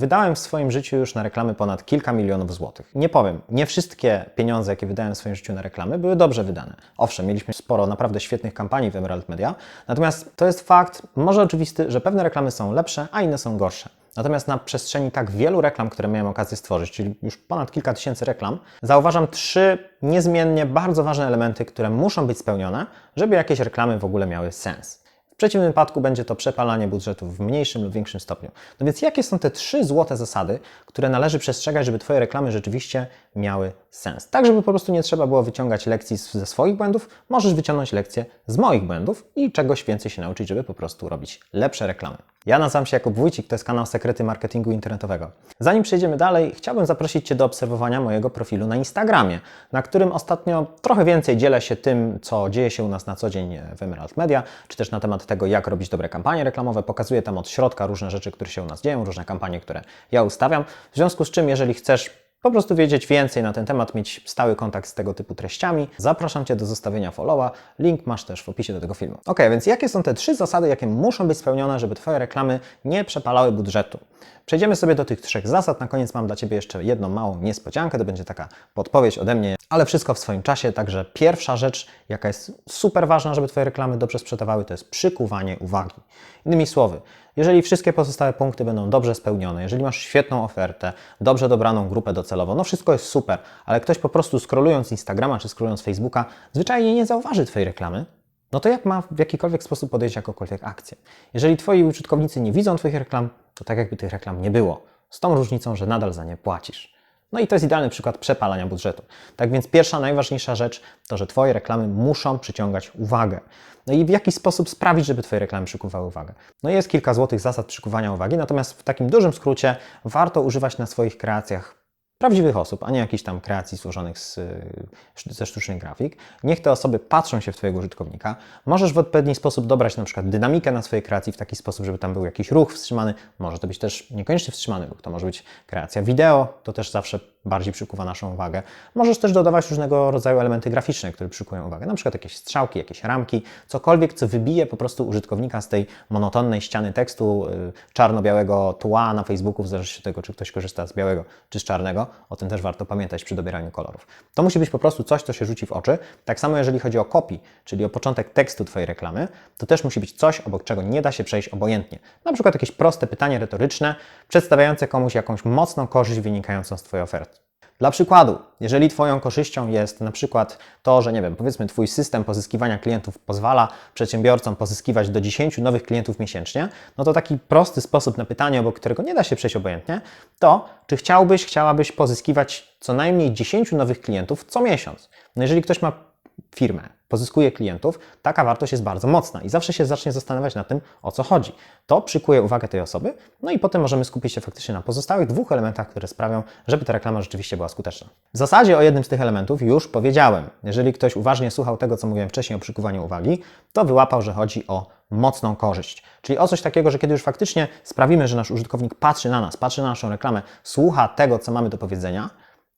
Wydałem w swoim życiu już na reklamy ponad kilka milionów złotych. Nie powiem, nie wszystkie pieniądze, jakie wydałem w swoim życiu na reklamy, były dobrze wydane. Owszem, mieliśmy sporo naprawdę świetnych kampanii w Emerald Media, natomiast to jest fakt, może oczywisty, że pewne reklamy są lepsze, a inne są gorsze. Natomiast na przestrzeni tak wielu reklam, które miałem okazję stworzyć, czyli już ponad kilka tysięcy reklam, zauważam trzy niezmiennie bardzo ważne elementy, które muszą być spełnione, żeby jakieś reklamy w ogóle miały sens. Przeciwnym wypadku będzie to przepalanie budżetu w mniejszym lub większym stopniu. No więc jakie są te trzy złote zasady, które należy przestrzegać, żeby Twoje reklamy rzeczywiście miały sens? Tak, żeby po prostu nie trzeba było wyciągać lekcji ze swoich błędów, możesz wyciągnąć lekcje z moich błędów i czegoś więcej się nauczyć, żeby po prostu robić lepsze reklamy. Ja nazywam się Jakub Wójcik, to jest kanał Sekrety Marketingu Internetowego. Zanim przejdziemy dalej, chciałbym zaprosić Cię do obserwowania mojego profilu na Instagramie, na którym ostatnio trochę więcej dzielę się tym, co dzieje się u nas na co dzień w Emerald Media, czy też na temat tego, jak robić dobre kampanie reklamowe. Pokazuję tam od środka różne rzeczy, które się u nas dzieją, różne kampanie, które ja ustawiam. W związku z czym, jeżeli chcesz po prostu wiedzieć więcej na ten temat, mieć stały kontakt z tego typu treściami, zapraszam Cię do zostawienia followa. Link masz też w opisie do tego filmu. Ok, więc jakie są te trzy zasady, jakie muszą być spełnione, żeby Twoje reklamy nie przepalały budżetu? Przejdziemy sobie do tych trzech zasad. Na koniec mam dla Ciebie jeszcze jedną małą niespodziankę. To będzie taka podpowiedź ode mnie, ale wszystko w swoim czasie. Także pierwsza rzecz, jaka jest super ważna, żeby Twoje reklamy dobrze sprzedawały, to jest przykuwanie uwagi. Innymi słowy, jeżeli wszystkie pozostałe punkty będą dobrze spełnione, jeżeli masz świetną ofertę, dobrze dobraną grupę docelową, no wszystko jest super, ale ktoś po prostu scrollując Instagrama czy scrollując Facebooka zwyczajnie nie zauważy Twojej reklamy, no to jak ma w jakikolwiek sposób podejść jakąkolwiek akcję? Jeżeli Twoi użytkownicy nie widzą Twoich reklam, to tak jakby tych reklam nie było. Z tą różnicą, że nadal za nie płacisz. No i to jest idealny przykład przepalania budżetu. Tak więc pierwsza, najważniejsza rzecz to, że Twoje reklamy muszą przyciągać uwagę. No i w jaki sposób sprawić, żeby Twoje reklamy przykuwały uwagę? No jest kilka złotych zasad przykuwania uwagi, natomiast w takim dużym skrócie warto używać na swoich kreacjach prawdziwych osób, a nie jakichś tam kreacji złożonych z, ze sztucznych grafik. Niech te osoby patrzą się w Twojego użytkownika. Możesz w odpowiedni sposób dobrać na przykład dynamikę na swojej kreacji w taki sposób, żeby tam był jakiś ruch wstrzymany. Może to być też niekoniecznie wstrzymany ruch, to może być kreacja wideo, to też zawsze bardziej przykuwa naszą uwagę. Możesz też dodawać różnego rodzaju elementy graficzne, które przykują uwagę, na przykład jakieś strzałki, jakieś ramki, cokolwiek, co wybije po prostu użytkownika z tej monotonnej ściany tekstu, y, czarno-białego tła na Facebooku, w zależności od tego, czy ktoś korzysta z białego czy z czarnego. O tym też warto pamiętać przy dobieraniu kolorów. To musi być po prostu coś, co się rzuci w oczy. Tak samo jeżeli chodzi o copy, czyli o początek tekstu Twojej reklamy, to też musi być coś, obok czego nie da się przejść obojętnie. Na przykład jakieś proste pytanie retoryczne, przedstawiające komuś jakąś mocną korzyść wynikającą z Twojej oferty. Dla przykładu, jeżeli Twoją korzyścią jest na przykład to, że nie wiem, powiedzmy Twój system pozyskiwania klientów pozwala przedsiębiorcom pozyskiwać do 10 nowych klientów miesięcznie, no to taki prosty sposób na pytanie, obok którego nie da się przejść obojętnie, to czy chciałbyś, chciałabyś pozyskiwać co najmniej 10 nowych klientów co miesiąc? No jeżeli ktoś ma firmę, pozyskuje klientów, taka wartość jest bardzo mocna i zawsze się zacznie zastanawiać nad tym, o co chodzi. To przykuje uwagę tej osoby, no i potem możemy skupić się faktycznie na pozostałych dwóch elementach, które sprawią, żeby ta reklama rzeczywiście była skuteczna. W zasadzie o jednym z tych elementów już powiedziałem. Jeżeli ktoś uważnie słuchał tego, co mówiłem wcześniej o przykuwaniu uwagi, to wyłapał, że chodzi o mocną korzyść. Czyli o coś takiego, że kiedy już faktycznie sprawimy, że nasz użytkownik patrzy na nas, patrzy na naszą reklamę, słucha tego, co mamy do powiedzenia,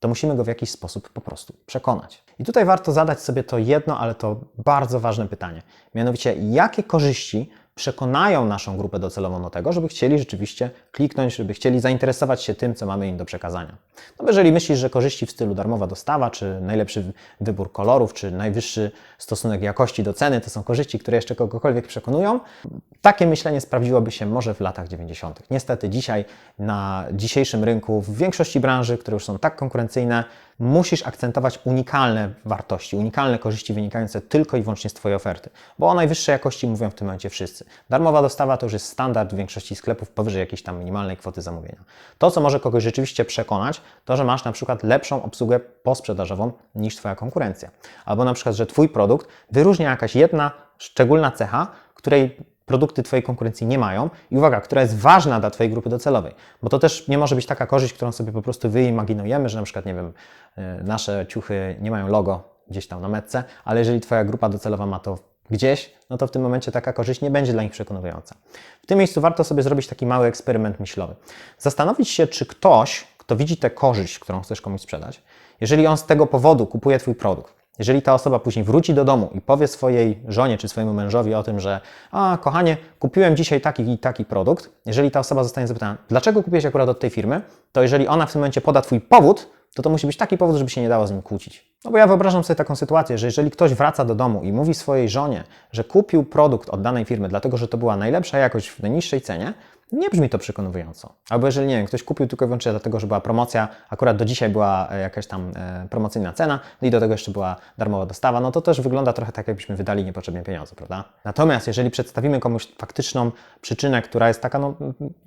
to musimy go w jakiś sposób po prostu przekonać. I tutaj warto zadać sobie to jedno, ale to bardzo ważne pytanie. Mianowicie, jakie korzyści przekonają naszą grupę docelową do tego, żeby chcieli rzeczywiście kliknąć, żeby chcieli zainteresować się tym, co mamy im do przekazania. No jeżeli myślisz, że korzyści w stylu darmowa dostawa, czy najlepszy wybór kolorów, czy najwyższy stosunek jakości do ceny, to są korzyści, które jeszcze kogokolwiek przekonują, takie myślenie sprawdziłoby się może w latach 90. Niestety dzisiaj na dzisiejszym rynku, w większości branży, które już są tak konkurencyjne, musisz akcentować unikalne wartości, unikalne korzyści wynikające tylko i wyłącznie z Twojej oferty, bo o najwyższej jakości mówią w tym momencie wszyscy. Darmowa dostawa to już jest standard w większości sklepów powyżej jakiejś tam minimalnej kwoty zamówienia. To, co może kogoś rzeczywiście przekonać, to, że masz na przykład lepszą obsługę posprzedażową niż Twoja konkurencja. Albo na przykład, że Twój produkt wyróżnia jakaś jedna szczególna cecha, której produkty Twojej konkurencji nie mają i uwaga, która jest ważna dla Twojej grupy docelowej, bo to też nie może być taka korzyść, którą sobie po prostu wyimaginujemy, że na przykład, nie wiem, y, nasze ciuchy nie mają logo gdzieś tam na metce, ale jeżeli Twoja grupa docelowa ma to gdzieś, no to w tym momencie taka korzyść nie będzie dla nich przekonująca. W tym miejscu warto sobie zrobić taki mały eksperyment myślowy. Zastanowić się, czy ktoś, kto widzi tę korzyść, którą chcesz komuś sprzedać, jeżeli on z tego powodu kupuje Twój produkt, Jeżeli ta osoba później wróci do domu i powie swojej żonie czy swojemu mężowi o tym, że a kochanie, kupiłem dzisiaj taki i taki produkt, jeżeli ta osoba zostanie zapytana, dlaczego kupiłeś akurat od tej firmy, to jeżeli ona w tym momencie poda Twój powód, to to musi być taki powód, żeby się nie dało z nim kłócić. No bo ja wyobrażam sobie taką sytuację, że jeżeli ktoś wraca do domu i mówi swojej żonie, że kupił produkt od danej firmy, dlatego że to była najlepsza jakość w najniższej cenie, nie brzmi to przekonująco. Albo jeżeli, nie wiem, ktoś kupił tylko i wyłącznie dlatego, że była promocja, akurat do dzisiaj była e, jakaś tam e, promocyjna cena, no i do tego jeszcze była darmowa dostawa, no to też wygląda trochę tak, jakbyśmy wydali niepotrzebnie pieniądze, prawda? Natomiast jeżeli przedstawimy komuś faktyczną przyczynę, która jest taka, no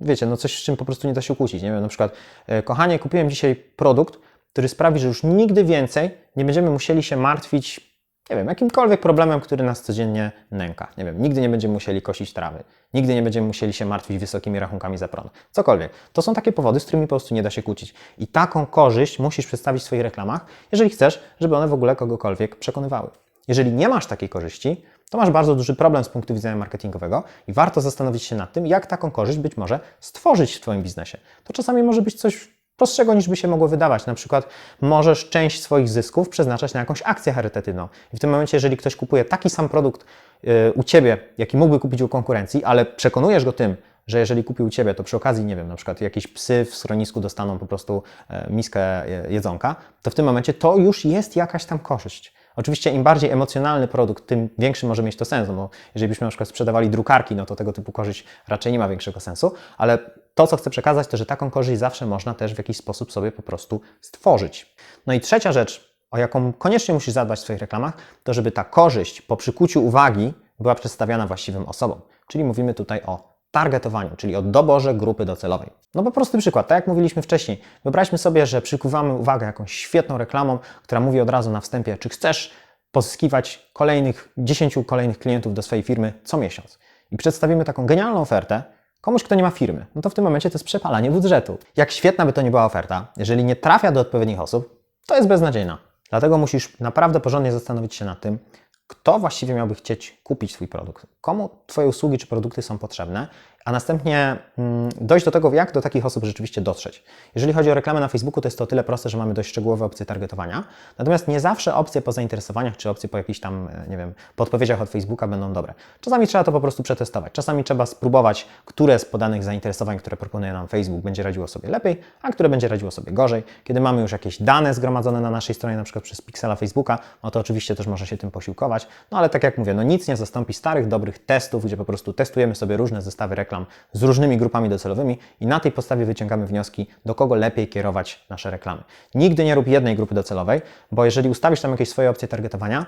wiecie, no coś, z czym po prostu nie da się ukłócić, nie wiem, na przykład, e, kochanie, kupiłem dzisiaj produkt, który sprawi, że już nigdy więcej nie będziemy musieli się martwić nie wiem, jakimkolwiek problemem, który nas codziennie nęka. Nie wiem, nigdy nie będziemy musieli kosić trawy, nigdy nie będziemy musieli się martwić wysokimi rachunkami za prąd. Cokolwiek. To są takie powody, z którymi po prostu nie da się kłócić. I taką korzyść musisz przedstawić w swoich reklamach, jeżeli chcesz, żeby one w ogóle kogokolwiek przekonywały. Jeżeli nie masz takiej korzyści, to masz bardzo duży problem z punktu widzenia marketingowego i warto zastanowić się nad tym, jak taką korzyść być może stworzyć w Twoim biznesie. To czasami może być coś prostszego niż by się mogło wydawać. Na przykład możesz część swoich zysków przeznaczać na jakąś akcję charytatywną. I w tym momencie, jeżeli ktoś kupuje taki sam produkt yy, u Ciebie, jaki mógłby kupić u konkurencji, ale przekonujesz go tym, że jeżeli kupił u Ciebie, to przy okazji, nie wiem, na przykład jakieś psy w schronisku dostaną po prostu e, miskę e, jedzonka, to w tym momencie to już jest jakaś tam korzyść. Oczywiście im bardziej emocjonalny produkt, tym większy może mieć to sens, no bo jeżeli byśmy na przykład sprzedawali drukarki, no to tego typu korzyść raczej nie ma większego sensu, ale to, co chcę przekazać, to że taką korzyść zawsze można też w jakiś sposób sobie po prostu stworzyć. No i trzecia rzecz, o jaką koniecznie musisz zadbać w swoich reklamach, to żeby ta korzyść po przykuciu uwagi była przedstawiana właściwym osobom. Czyli mówimy tutaj o targetowaniu, czyli o doborze grupy docelowej. No po prosty przykład, tak jak mówiliśmy wcześniej, wyobraźmy sobie, że przykuwamy uwagę jakąś świetną reklamą, która mówi od razu na wstępie, czy chcesz pozyskiwać kolejnych 10 kolejnych klientów do swojej firmy co miesiąc. I przedstawimy taką genialną ofertę, komuś, kto nie ma firmy, no to w tym momencie to jest przepalanie budżetu. Jak świetna by to nie była oferta, jeżeli nie trafia do odpowiednich osób, to jest beznadziejna. Dlatego musisz naprawdę porządnie zastanowić się nad tym, kto właściwie miałby chcieć kupić Twój produkt, komu Twoje usługi czy produkty są potrzebne, a następnie mm, dojść do tego, jak do takich osób rzeczywiście dotrzeć. Jeżeli chodzi o reklamę na Facebooku, to jest to o tyle proste, że mamy dość szczegółowe opcje targetowania, natomiast nie zawsze opcje po zainteresowaniach czy opcje po jakichś tam, e, nie wiem, podpowiedziach od Facebooka będą dobre. Czasami trzeba to po prostu przetestować, czasami trzeba spróbować, które z podanych zainteresowań, które proponuje nam Facebook, będzie radziło sobie lepiej, a które będzie radziło sobie gorzej. Kiedy mamy już jakieś dane zgromadzone na naszej stronie, na przykład przez Pixela Facebooka, no to oczywiście też może się tym posiłkować, no ale tak jak mówię, no nic nie zastąpi starych, dobrych testów, gdzie po prostu testujemy sobie różne zestawy reklam z różnymi grupami docelowymi i na tej podstawie wyciągamy wnioski, do kogo lepiej kierować nasze reklamy. Nigdy nie rób jednej grupy docelowej, bo jeżeli ustawisz tam jakieś swoje opcje targetowania,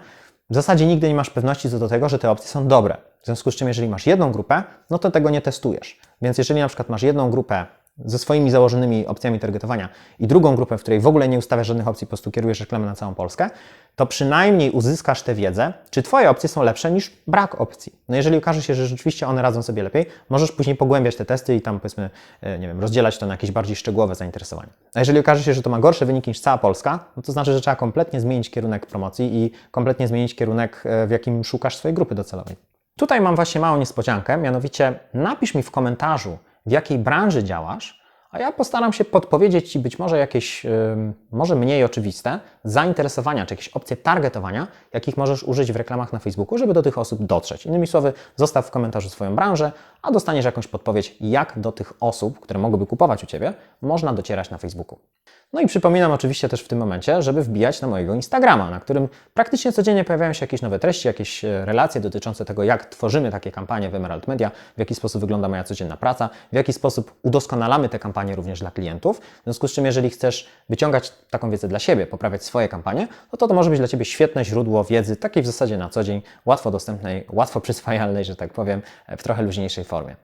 w zasadzie nigdy nie masz pewności co do tego, że te opcje są dobre. W związku z czym, jeżeli masz jedną grupę, no to tego nie testujesz. Więc jeżeli na przykład masz jedną grupę ze swoimi założonymi opcjami targetowania i drugą grupę, w której w ogóle nie ustawiasz żadnych opcji, po prostu kierujesz reklamę na całą Polskę, to przynajmniej uzyskasz tę wiedzę, czy Twoje opcje są lepsze niż brak opcji. No jeżeli okaże się, że rzeczywiście one radzą sobie lepiej, możesz później pogłębiać te testy i tam powiedzmy, e, nie wiem, rozdzielać to na jakieś bardziej szczegółowe zainteresowania. A jeżeli okaże się, że to ma gorsze wyniki niż cała Polska, no to znaczy, że trzeba kompletnie zmienić kierunek promocji i kompletnie zmienić kierunek, e, w jakim szukasz swojej grupy docelowej. Tutaj mam właśnie małą niespodziankę, mianowicie napisz mi w komentarzu, w jakiej branży działasz, a ja postaram się podpowiedzieć Ci być może jakieś, może mniej oczywiste zainteresowania, czy jakieś opcje targetowania, jakich możesz użyć w reklamach na Facebooku, żeby do tych osób dotrzeć. Innymi słowy, zostaw w komentarzu swoją branżę, a dostaniesz jakąś podpowiedź, jak do tych osób, które mogłyby kupować u Ciebie, można docierać na Facebooku. No i przypominam oczywiście też w tym momencie, żeby wbijać na mojego Instagrama, na którym praktycznie codziennie pojawiają się jakieś nowe treści, jakieś e, relacje dotyczące tego, jak tworzymy takie kampanie w Emerald Media, w jaki sposób wygląda moja codzienna praca, w jaki sposób udoskonalamy te kampanie również dla klientów. W związku z czym, jeżeli chcesz wyciągać taką wiedzę dla siebie, poprawiać swoje kampanie, no to to może być dla Ciebie świetne źródło wiedzy, takiej w zasadzie na co dzień, łatwo dostępnej, łatwo przyswajalnej, że tak powiem, w trochę luźniejszej formie.